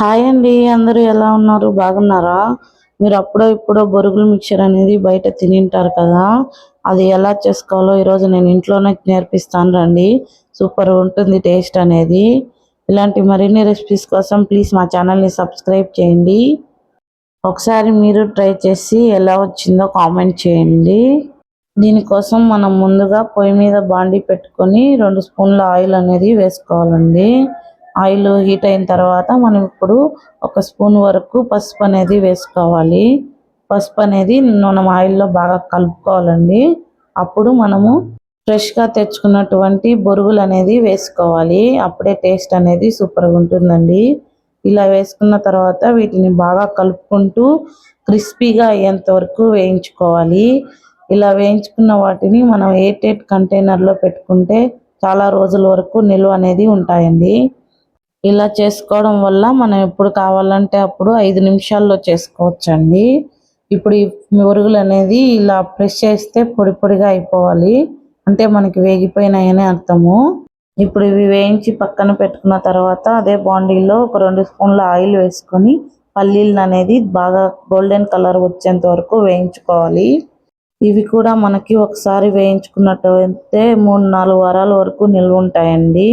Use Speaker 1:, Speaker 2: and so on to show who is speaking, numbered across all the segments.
Speaker 1: Hi అండి అందరూ ఎలా ఉన్నారు? బాగున్నారా? మీరు అప్పుడో ఇప్పుడో బొరుగులు మిక్చర్ అనేది బయట తినింటారు కదా అది ఎలా చేసుకోవాలో ఈరోజు నేను ఇంట్లోనే నేర్పిస్తాను రండి. సూపర్ ఉంటుంది టేస్ట్ అనేది. ఇలాంటి మరిన్ని రెసిపీస్ కోసం ప్లీజ్ మా ఛానల్ని సబ్స్క్రైబ్ చేయండి. ఒకసారి మీరు ట్రై చేసి ఎలా వచ్చిందో కామెంట్ చేయండి. దీనికోసం మనం ముందుగా పొయ్యి మీద బాండి పెట్టుకొని రెండు స్పూన్ల ఆయిల్ అనేది వేసుకోవాలండి. ఆయిల్ హీట్ అయిన తర్వాత మనం ఇప్పుడు ఒక స్పూన్ వరకు పసుపు అనేది వేసుకోవాలి. పసుపు అనేది మనం ఆయిల్లో బాగా కలుపుకోవాలండి. అప్పుడు మనము ఫ్రెష్గా తెచ్చుకున్నటువంటి బొరుగులు అనేది వేసుకోవాలి. అప్పుడే టేస్ట్ అనేది సూపర్గా ఉంటుందండి. ఇలా వేసుకున్న తర్వాత వీటిని బాగా కలుపుకుంటూ క్రిస్పీగా అయ్యేంత వరకు వేయించుకోవాలి. ఇలా వేయించుకున్న వాటిని మనం ఎయిట్ ఎయిట్ కంటైనర్లో పెట్టుకుంటే చాలా రోజుల వరకు నిల్వ అనేది ఉంటాయండి. ఇలా చేసుకోవడం వల్ల మనం ఎప్పుడు కావాలంటే అప్పుడు ఐదు నిమిషాల్లో చేసుకోవచ్చండి. ఇప్పుడు ఈ మురుగులు అనేది ఇలా ప్రెస్ చేస్తే పొడి పొడిగా అయిపోవాలి. అంటే మనకి వేగిపోయినాయని అర్థము. ఇప్పుడు ఇవి వేయించి పక్కన పెట్టుకున్న తర్వాత అదే బాండీలో ఒక రెండు స్పూన్ల ఆయిల్ వేసుకొని పల్లీలను అనేది బాగా గోల్డెన్ కలర్ వచ్చేంత వరకు వేయించుకోవాలి. ఇవి కూడా మనకి ఒకసారి వేయించుకున్నట్టు అయితే మూడు నాలుగు వారాల వరకు నిల్వ ఉంటాయండి.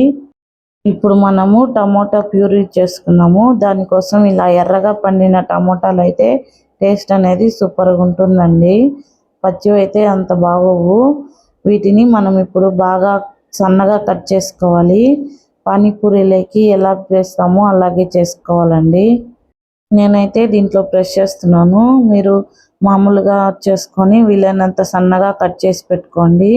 Speaker 1: ఇప్పుడు మనము టమోటా ప్యూరీ చేసుకున్నాము. దానికోసం ఇలా ఎర్రగా పండిన టమోటాలు అయితే టేస్ట్ అనేది సూపర్గా ఉంటుందండి. పచ్చివి అయితే అంత బాగోవు. వీటిని మనం ఇప్పుడు బాగా సన్నగా కట్ చేసుకోవాలి. పానీపూరీలోకి ఎలా చేస్తామో అలాగే చేసుకోవాలండి. నేనైతే దీంట్లో ప్రెస్ చేస్తున్నాను. మీరు మామూలుగా చేసుకొని వీలైనంత సన్నగా కట్ చేసి పెట్టుకోండి.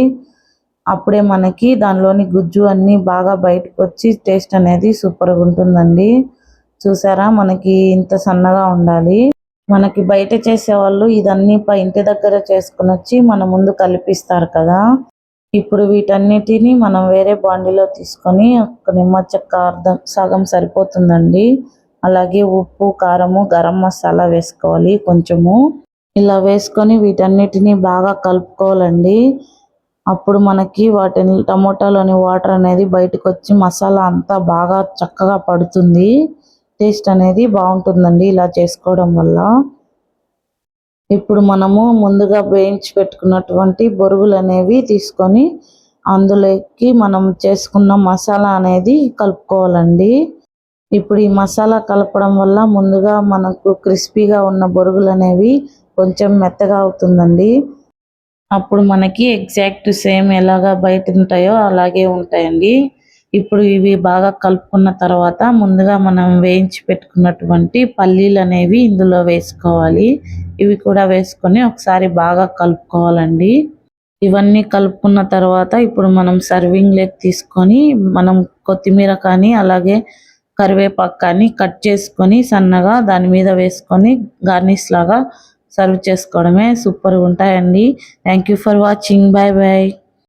Speaker 1: అప్పుడే మనకి దానిలోని గుజ్జు అన్నీ బాగా బయటకు వచ్చి టేస్ట్ అనేది సూపర్గా ఉంటుందండి చూసారా? మనకి ఇంత సన్నగా ఉండాలి. మనకి బయట చేసేవాళ్ళు ఇదన్నీ ఇంటి దగ్గర చేసుకుని వచ్చి మన ముందు కలిపిస్తారు కదా. ఇప్పుడు వీటన్నిటిని మనం వేరే బాండీలో తీసుకొని ఒక నిమ్మ చెక్క అర్థం సగం సరిపోతుందండి. అలాగే ఉప్పు కారము గరం మసాలా వేసుకోవాలి కొంచెము. ఇలా వేసుకొని వీటన్నిటిని బాగా కలుపుకోవాలండి. అప్పుడు మనకి వాటిని టమోటాలోని వాటర్ అనేది బయటకు వచ్చి మసాలా అంతా బాగా చక్కగా పడుతుంది. టేస్ట్ అనేది బాగుంటుందండి ఇలా చేసుకోవడం వల్ల. ఇప్పుడు మనము ముందుగా వేయించి పెట్టుకున్నటువంటి బొరుగులు అనేవి తీసుకొని అందులోకి మనం చేసుకున్న మసాలా అనేది కలుపుకోవాలండి. ఇప్పుడు ఈ మసాలా కలపడం వల్ల ముందుగా మనకు క్రిస్పీగా ఉన్న బొరుగులు అనేవి కొంచెం మెత్తగా అవుతుందండి. అప్పుడు మనకి ఎగ్జాక్ట్ సేమ్ ఎలాగా బయట ఉంటాయో అలాగే ఉంటాయండి. ఇప్పుడు ఇవి బాగా కలుపుకున్న తర్వాత ముందుగా మనం వేయించి పెట్టుకున్నటువంటి పల్లీలు అనేవి ఇందులో వేసుకోవాలి. ఇవి కూడా వేసుకొని ఒకసారి బాగా కలుపుకోవాలండి. ఇవన్నీ కలుపుకున్న తర్వాత ఇప్పుడు మనం సర్వింగ్ లెక్ తీసుకొని మనం కొత్తిమీర కానీ అలాగే కరివేపాకు కానీ కట్ చేసుకొని సన్నగా దాని మీద వేసుకొని గార్నిష్ లాగా సర్వ్ చేసుకోవడమే సూపర్గా ఉంటాయండి. Thank you for watching bye bye